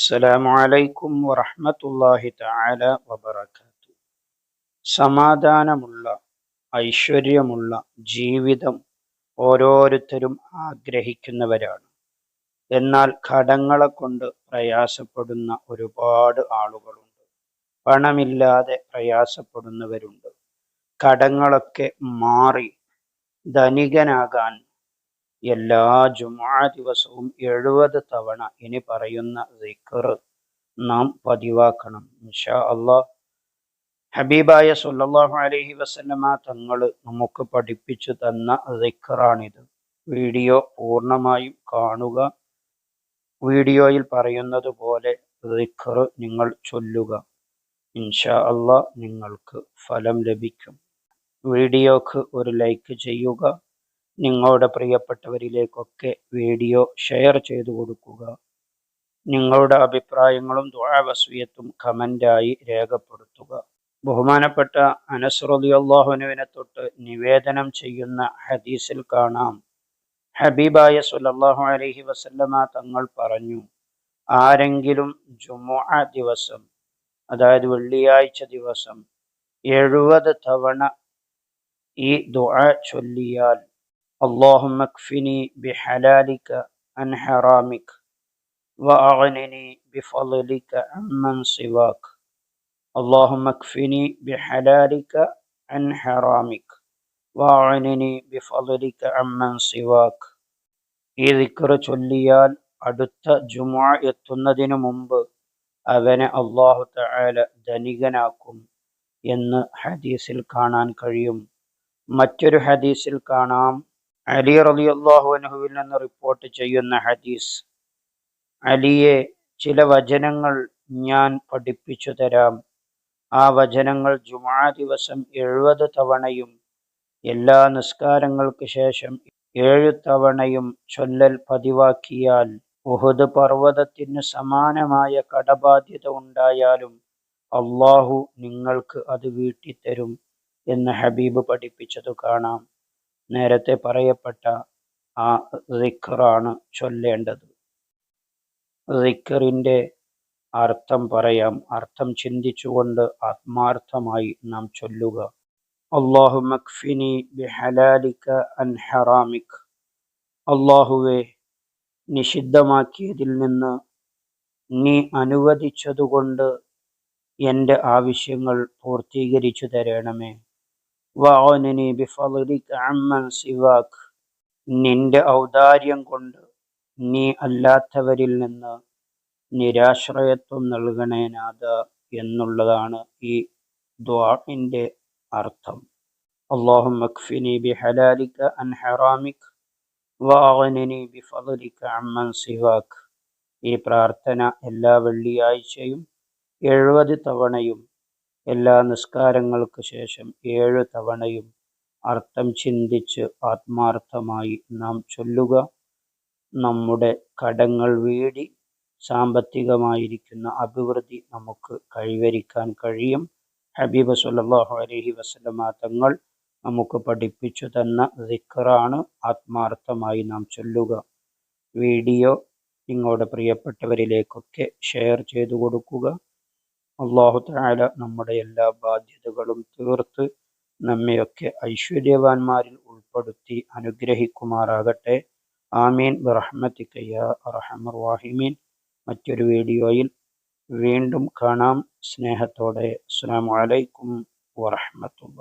അസ്സലാമു അലൈക്കും വറഹ്മത്തുള്ളാഹി തആല വബറകാതു സമാധാനമുള്ള ഐശ്വര്യമുള്ള ജീവിതം ഓരോരുത്തരും ആഗ്രഹിക്കുന്നവരാണ്. എന്നാൽ കടങ്ങളെ കൊണ്ട് പ്രയാസപ്പെടുന്ന ഒരുപാട് ആളുകളുണ്ട്. പണമില്ലാതെ പ്രയാസപ്പെടുന്നവരുണ്ട്. കടങ്ങളൊക്കെ മാറി ധനികനാകാൻ എല്ലാ ജുമാ ദിവസവും എഴുപത് തവണ ഇനി പറയുന്ന സിക്കർ നാം പതിവാക്കണം. ഇൻഷാ അള്ളാഹ് ഹബീബായ സുല്ലാഹു അലഹി വസ്ലമ തങ്ങൾ നമുക്ക് പഠിപ്പിച്ചു തന്ന ദിക്കറാണിത് വീഡിയോ പൂർണമായും കാണുക. വീഡിയോയിൽ പറയുന്നത് പോലെ റിക്കർ നിങ്ങൾ ചൊല്ലുക. ഇൻഷാ അള്ളാഹ് നിങ്ങൾക്ക് ഫലം ലഭിക്കും. വീഡിയോക്ക് ഒരു ലൈക്ക് ചെയ്യുക. നിങ്ങളുടെ പ്രിയപ്പെട്ടവരിലേക്കൊക്കെ വീഡിയോ ഷെയർ ചെയ്തു കൊടുക്കുക. നിങ്ങളുടെ അഭിപ്രായങ്ങളും ദുഴാവസ്വീയത്തും കമന്റായി രേഖപ്പെടുത്തുക. ബഹുമാനപ്പെട്ട അനസ്രതി അള്ളാഹുനുവിനെ തൊട്ട് നിവേദനം ചെയ്യുന്ന ഹദീസിൽ കാണാം. ഹബീബായ സുലല്ലാഹു അലഹി വസല്ലമ തങ്ങൾ പറഞ്ഞു ആരെങ്കിലും ജുമുഅ ദിവസം അതായത് വെള്ളിയാഴ്ച ദിവസം എഴുപത് തവണ ഈ ദുആ ചൊല്ലിയാൽ اللهم اكفني بحلالك عن حرامك وأغنني بفضلك عمن سواك اللهم اكفني بحلالك عن حرامك وأغنني بفضلك عمن سواك ഈ ദിക്കറ് ചൊല്ലിയാൽ അടുത്ത ജുമുഅ എത്തുന്നതിനു മുമ്പ് അവനെ അള്ളാഹു തആല ധനികനാക്കും എന്ന് ഹദീസിൽ കാണാൻ കഴിയും മറ്റൊരു ഹദീസിൽ കാണാം അലി റലി അള്ളാഹുവിൽ നിന്ന് റിപ്പോർട്ട് ചെയ്യുന്ന ഹദീസ്. അലിയെ ചില വചനങ്ങൾ ഞാൻ പഠിപ്പിച്ചു തരാം. ആ വചനങ്ങൾ ജുമാ ദിവസം എഴുപത് തവണയും എല്ലാ നിസ്കാരങ്ങൾക്ക് ശേഷം ഏഴു തവണയും ചൊല്ലൽ പതിവാക്കിയാൽ ഉഹുദ് പർവതത്തിന് സമാനമായ കടബാധ്യത ഉണ്ടായാലും അള്ളാഹു നിങ്ങൾക്ക് അത് വീട്ടിത്തരും എന്ന് ഹബീബ് പഠിപ്പിച്ചത് കാണാം. നേരത്തെ പറയപ്പെട്ട ആ റിക്കറാണ് ചൊല്ലേണ്ടത്. റിക്കറിന്റെ അർത്ഥം പറയാം. അർത്ഥം ചിന്തിച്ചുകൊണ്ട് ആത്മാർത്ഥമായി നാം ചൊല്ലുക. അള്ളാഹു മക്ഫിനി ബിഹലാലിക അൻ ഹറാമിക്. അള്ളാഹുവെ നിഷിദ്ധമാക്കിയതിൽ നിന്ന് നീ അനുവദിച്ചതുകൊണ്ട് എന്റെ ആവശ്യങ്ങൾ പൂർത്തീകരിച്ചു തരണമേ. വഅനനി ബിഫളിക അമ്മൻ സിവാക്. നിന്റെ ഔദാര്യം കൊണ്ട് നീ അല്ലാത്തവരിൽ നിന്ന് നിരാശ്രയത്വം നൽകണേ നാഥ എന്നുള്ളതാണ് ഈ ദ്വാഇന്റെ അർത്ഥം. അള്ളാഹു മക്ഫിനി ബിഹലാലിക അൻ ഹറാമിക് വഅനനി ബിഫളിക അമ്മൻ സിവാക്. ഈ പ്രാർത്ഥന എല്ലാ വെള്ളിയാഴ്ചയും എഴുപത് തവണയും എല്ലാ നിസ്കാരങ്ങൾക്ക് ശേഷം ഏഴ് തവണയും അർത്ഥം ചിന്തിച്ച് ആത്മാർത്ഥമായി നാം ചൊല്ലുക. നമ്മുടെ കടങ്ങൾ വീടി സാമ്പത്തികമായിരിക്കുന്ന അഭിവൃദ്ധി നമുക്ക് കൈവരിക്കാൻ കഴിയും. ഹബീബ് സുല്ലാഹു അലഹി വസ്ലമ തങ്ങൾ നമുക്ക് പഠിപ്പിച്ചു തന്ന ദിക്കറാണ് ആത്മാർത്ഥമായി നാം ചൊല്ലുക. വീഡിയോ നിങ്ങളുടെ പ്രിയപ്പെട്ടവരിലേക്കൊക്കെ ഷെയർ ചെയ്തു കൊടുക്കുക. അള്ളാഹു താല നമ്മുടെ എല്ലാ ബാധ്യതകളും തീർത്ത് നമ്മയൊക്കെ ഐശ്വര്യവാന്മാരിൽ ഉൾപ്പെടുത്തി അനുഗ്രഹിക്കുമാറാകട്ടെ. ആമീൻ. ബറഹ്മത്തിക്കയ്യ അറഹമർ വാഹിമീൻ മറ്റൊരു വീഡിയോയിൽ വീണ്ടും കാണാം. സ്നേഹത്തോടെ. അസ്സാം വലൈക്കും വറഹമത്തുള്ള